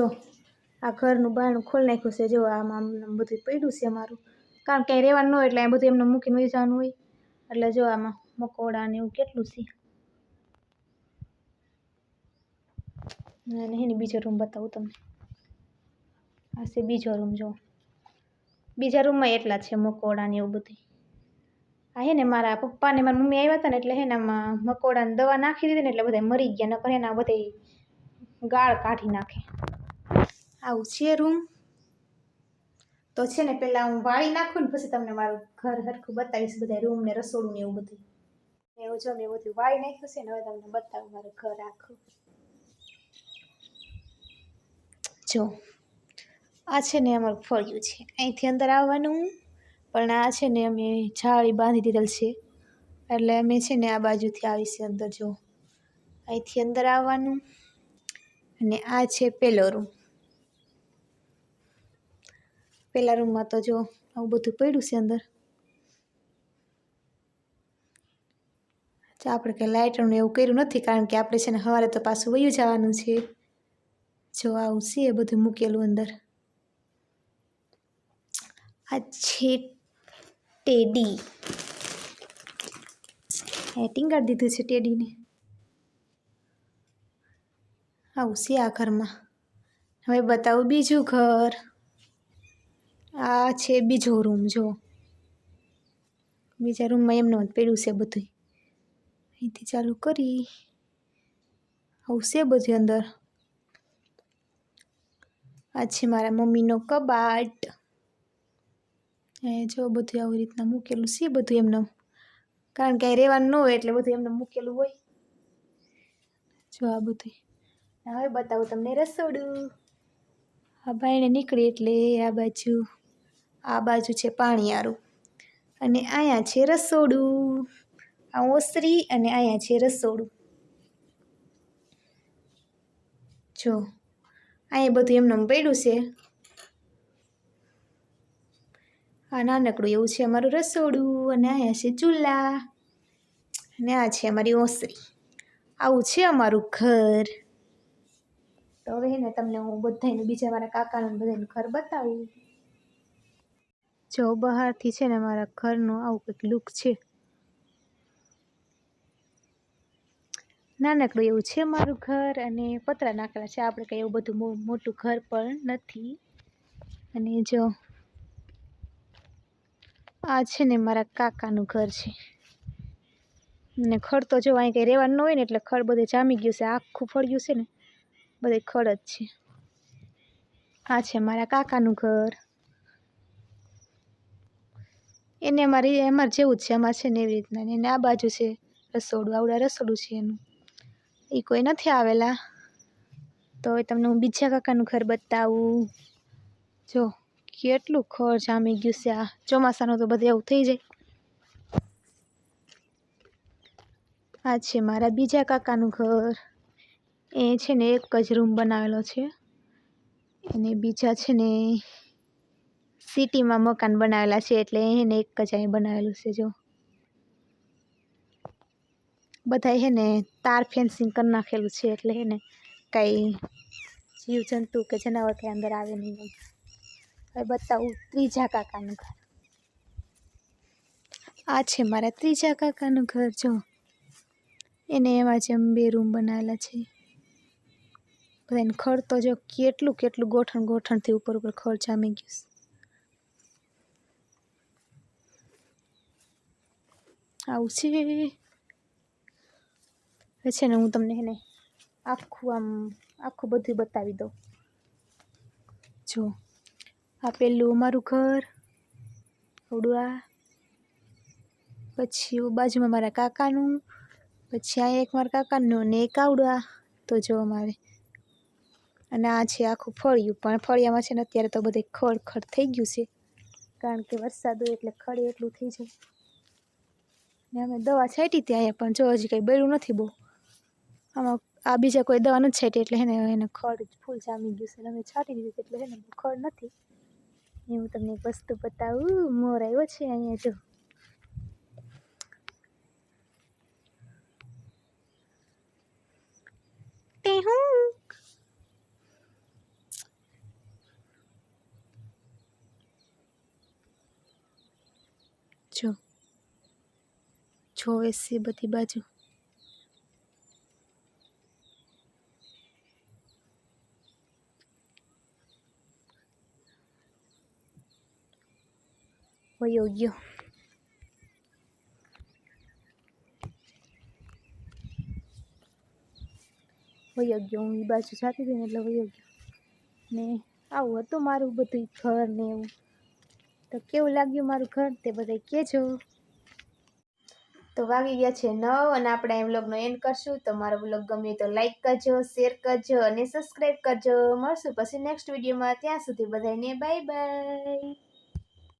જો, આ ઘરનું બારણું ખોલી નાખ્યું છે. જો, આમ બધું પડ્યું છે અમારું. કારણ કે અહીં રહેવાનું હોય એટલે અહીં બધું એમને મૂકીને વહી હોય. એટલે જો, આમાં મકોડા ને એવું કેટલું છે. અને એની બીજો રૂમ બતાવું તમને. આ છે બીજો રૂમ, જો. બીજા રૂમમાં એટલા છે મકોડા ને એવું બધું આ હે ને મારા પપ્પા ને મારી મમ્મી આવ્યા હતા ને એટલે હે ને આમાં મકોડાને દવા નાખી દીધી ને એટલે બધા મરી ગયા, નકર એના બધા ગાળ કાઢી નાખે. આવું છે રૂમ. તો છે ને પહેલાં હું વાળી નાખું ને પછી તમને મારું ઘર હરખું બતાવીશ, બધા રૂમ ને રસોડું ને એવું બધું. એવું જો મેં બધું વાળી નાખ્યું છે ને હવે તમને બતાવું મારું ઘર આખું. જો, આ છે ને અમારું ફળિયું છે. અહીંથી અંદર આવવાનું પણ આ છે ને અમે જાળી બાંધી દીધેલ છે. એટલે અમે છે ને આ બાજુથી આવીશું અંદર જો. અહીંથી અંદર આવવાનું. અને આ છે પહેલો રૂમ. પહેલા રૂમમાં તો જો આવું બધું પડ્યું છે અંદર. આપણે કંઈ લાઇટરનું એવું કર્યું નથી, કારણ કે આપણે છે ને સવારે તો પાછું વયું જવાનું છે. જો આવું છે એ બધું મૂકેલું અંદર. આ છે ટેડી એ ટીંગાડી દીધું છે ટેડીને આવું છે આ ઘરમાં. હવે બતાવું બીજું ઘર. આ છે બીજો રૂમ જો. બીજા રૂમમાં એમનો જ પડ્યું છે બધું અહીંથી ચાલુ કરી. આવું છે બધું અંદર. આ છે મારા મમ્મીનો કબાટ. એ જો બધું આવી રીતના મૂકેલું છે બધું એમને. કારણ કે રહેવાનું ન હોય એટલે બધું એમને મૂકેલું હોય. જો આ બધું હવે બતાવું તમને રસોડું. આ ભાઈને નીકળી એટલે આ બાજુ. આ બાજુ છે પાણીયારું. અને અહીંયા છે રસોડું. આ ઓસરી અને અહીંયા છે રસોડું. જો અહીંયા બધું એમને પડ્યું છે. આ નાનકડું એવું છે અમારું રસોડું અને અહીંયા છે ચૂલા. અને આ છે અમારી ઓસરી. આવું છે અમારું ઘર. તો હવે ને તમને હું બધાને બીજા મારા કાકાનું બધાનું ઘર બતાવું. જો બહારથી છે ને મારા ઘરનું આવું કંઈક લુક છે. નાનકડું એવું છે મારું ઘર અને પતરા નાખેલા છે. આપણે કંઈ એવું બધું મોટું ઘર પણ નથી. અને જો આ છે ને મારા કાકાનું ઘર છે. ને ખડ તો જો અહીં કંઈ રહેવાનું હોય ને એટલે ખડ બધે જામી ગયું છે. આખું ફળ્યું છે ને બધે ખડ જ છે. આ છે મારા કાકાનું ઘર. એને અમારી અમારે જેવું જ છે એમાં છે ને એવી રીતના એને આ બાજુ છે રસોડું, આવડા રસોડું છે એનું. એ કોઈ નથી આવેલા. તો હવે તમને હું બીજા કાકાનું ઘર બતાવું. જો, કેટલું ખડ જામી ગયું છે આ. ચોમાસાનું તો બધે એવું થઈ જાય. આ છે મારા બીજા કાકાનું ઘર. એ છે ને એક જ રૂમ બનાવેલો છે. અને બીજા છે ને સિટીમાં મકાન બનાવેલા છે એટલે એને એક જ અહીં બનાવેલું છે, જો. બધા હે ને તાર ફેન્સિંગ કરી નાખેલું છે એટલે હે ને કાંઈ જીવજંતુ કે જનાવર કંઈ અંદર આવે નહીં હવે બતાવું ત્રીજા કાકાનું ઘર. આ છે મારા ત્રીજા કાકાનું ઘર, જો. એને એમાં જેમ બે રૂમ બનાવેલા છે. બધાને ખડ તો જો કેટલું કેટલું ગોઠણ ગોઠણથી ઉપર ઉપર ખડ જામી ગયું આવું છે ને હું તમને એને આખું આમ, આખું બધું બતાવી દઉં. જો આ પેલું અમારું ઘર આ પછી બાજુમાં મારા કાકાનું, પછી આ એક મારા કાકાનું ને એક આવડું આ તો જો અમારે, અને આ છે આખું ફળિયું. પણ ફળિયામાં છે ને અત્યારે તો બધે ખડ ખડ થઈ ગયું છે. કારણ કે વરસાદ હોય એટલે ખડ એટલું થઈ જાય. ને અમે દવા છાંટી ત્યાં પણ જો હજી કંઈ બળ્યું નથી બહુ. આમાં આ બીજા કોઈ દવા નથી છાંટી, એટલે એને એને ખડ ફૂલ જામી ગયું છે અમે છાંટી દીધું એટલે એને ખડ નથી. હું તમને એક વસ્તુ બતાવું, મોર આવ્યો છે અહીંયા જો. જો. જોવે છે બધી બાજુ. વયો ગયો. વયો હું એ બાજુ જાતી હતી એટલે વયો ગયો. ને આવું હતું મારું બધું ઘર ને એવું. તો કેવું લાગ્યું મારું ઘર? તે બધા કહેજો તો વાગી ગયા છે નવ અને આપણે એ વ્લોગનો એન્ડ કરશું. તો મારો વ્લોગ ગમે તો લાઈક કરજો શેર કરજો અને સબસ્ક્રાઈબ કરજો. મળશું પછી નેક્સ્ટ વિડીયોમાં ત્યાં સુધી બધાને બાય બાય